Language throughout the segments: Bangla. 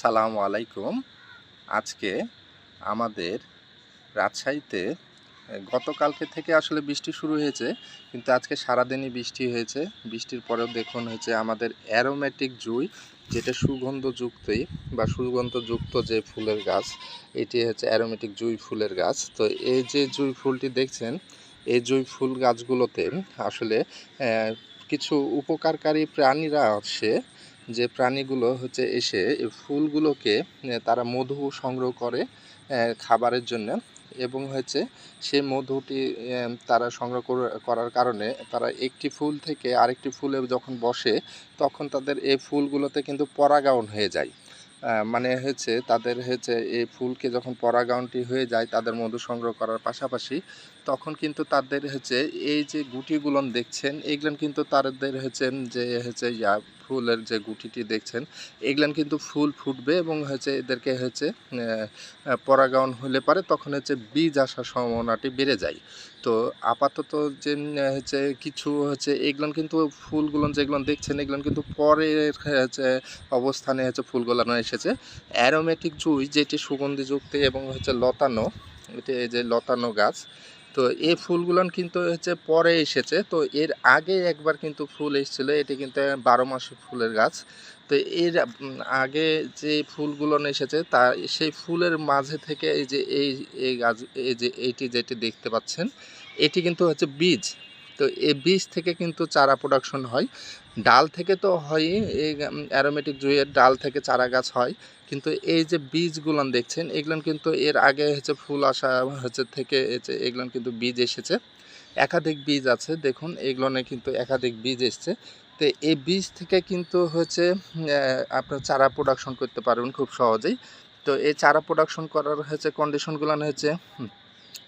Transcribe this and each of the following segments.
সালামু আলাইকুম। আজকে আমাদের রাজশাহীতে গতকালকে থেকে আসলে বৃষ্টি শুরু হয়েছে, কিন্তু আজকে সারাদিনই বৃষ্টি হয়েছে। বৃষ্টির পরেও দেখুন হয়েছে আমাদের অ্যারোমেটিক জুই, যেটা সুগন্ধযুক্তই বা সুগন্ধযুক্ত যে ফুলের গাছ, এটি হচ্ছে অ্যারোমেটিক জুই ফুলের গাছ। তো এই যে জুই ফুলটি দেখছেন, এই জুই ফুল গাছগুলোতে আসলে কিছু উপকারকারী প্রাণীরা আসে যে প্রাণীগুলো হচ্ছে এসে ফুলগুলোকে তারা মধু সংগ্রহ করে খাবারের জন্য এবং হচ্ছে সেই মধুটি তারা সংগ্রহ করার কারণে তারা একটি ফুল থেকে আরেকটি ফুলে যখন বসে, তখন তাদের এই ফুলগুলোতে কিন্তু পরাগায়ন হয়ে যায়। মানে হচ্ছে তাদের হচ্ছে এই ফুলকে যখন পরাগায়নটি হয়ে যায়, তাদের মধু সংগ্রহ করার পাশাপাশি, তখন কিন্তু তাদের হচ্ছে এই যে গুটিগুলো দেখছেন, এগুলো কিন্তু তাদের হচ্ছে যে হচ্ছে ইয়া ফুলের যে গুটিটি দেখছেন, এগুলান কিন্তু ফুল ফুটবে এবং হচ্ছে এদেরকে হচ্ছে পরাগায়ন হলে পারে তখন হচ্ছে বীজ আসার সম্ভাবনাটি বেড়ে যায়। তো আপাতত যে হচ্ছে কিছু হচ্ছে এগুলো কিন্তু ফুলগুলো যেগুলো দেখছেন এগুলো কিন্তু পরের হচ্ছে অবস্থানে হচ্ছে ফুলগুলো এসেছে। অ্যারোমেটিক জুই যেটি সুগন্ধিযুক্ত এবং হচ্ছে লতানো, এটি এই যে লতানো গাছ তো এই ফুলগুলান কিন্তু হচ্ছে পরে এসেছে। তো এর আগে একবার কিন্তু ফুল এসেছিল, এটি কিন্তু বারো মাস ফুলের গাছ। তো এর আগে যে ফুলগুলো এসেছে, তা সেই ফুলের মাঝে থেকে এই যে এই এই গাছ, এই যে এইটি যেটি দেখতে পাচ্ছেন, এটি কিন্তু হচ্ছে বীজ। তো এই বীজ থেকে কিন্তু চারা প্রোডাকশন হয়। ডাল থেকে তো হয়ই, এই অ্যারোমেটিক জুইয়ের ডাল থেকে চারা গাছ হয়। কিন্তু এই যে বীজগুলো দেখছেন এগুলো কিন্তু এর আগে হচ্ছে ফুল আসা হচ্ছে থেকে এগুলো কিন্তু বীজ এসেছে। একাধিক বীজ আছে, দেখুন, এগুলোনে কিন্তু একাধিক বীজ এসছে। তো এই বীজ থেকে কিন্তু হচ্ছে আপনার চারা প্রোডাকশন করতে পারবেন খুব সহজেই। তো এই চারা প্রোডাকশন করার হচ্ছে কন্ডিশনগুলো হচ্ছে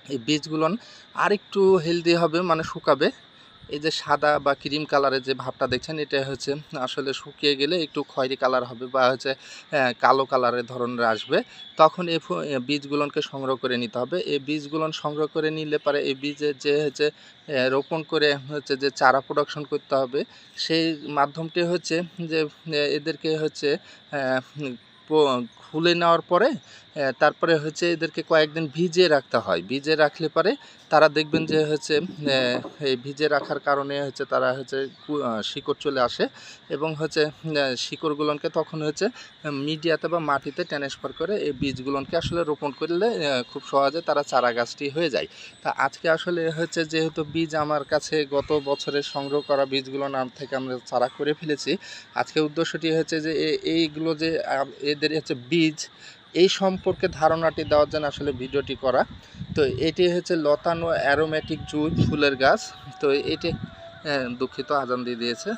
এই বীজগুলো আরেকটু হেলদি হবে মানে শুকাবে। এই যে সাদা বা ক্রিম কালারের যে ভাবটা দেখছেন, এটা হচ্ছে আসলে শুকিয়ে গেলে একটু খয়েরি কালার হবে বা হচ্ছে কালো কালারের ধরনের আসবে। তখন এই বীজগুলোকে সংগ্রহ করে নিতে হবে। এই বীজগুলো সংগ্রহ করে নিলে পারে এই বীজের যে হচ্ছে রোপণ করে হচ্ছে যে চারা প্রোডাকশন করতে হবে, সেই মাধ্যমটি হচ্ছে যে এদেরকে হচ্ছে প- খুলে নেওয়ার পরে তারপরে হচ্ছে এদেরকে কয়েকদিন ভিজিয়ে রাখতে হয়। ভিজিয়ে রাখলে পরে তারা দেখবেন যে হচ্ছে এই ভিজে রাখার কারণে হচ্ছে তারা হচ্ছে শিকড় চলে আসে এবং হচ্ছে শিকড়গুলোকে তখন হচ্ছে মিডিয়াতে বা মাটিতে ট্রান্সফার করে এই বীজগুলোকে আসলে রোপণ করলে খুব সহজে তারা চারা গাছটি হয়ে যায়। তা আজকে আসলে হচ্ছে যেহেতু বীজ আমার কাছে গত বছরের সংগ্রহ করা বীজগুলো নাম থেকে আমরা চারা করে ফেলেছি, আজকে উদ্দেশ্যটি হচ্ছে যে এইগুলো যে এদের হচ্ছে বীজ এই সম্পর্কে ধারণাটি দেওয়ার জন্য আসলে ভিডিওটি করা। তো এটি হচ্ছে লতানো অ্যারোম্যাটিক জুই ফুলের গাছ। তো এটি হ্যাঁ, দুঃখিত আজান দিয়ে দিয়েছে।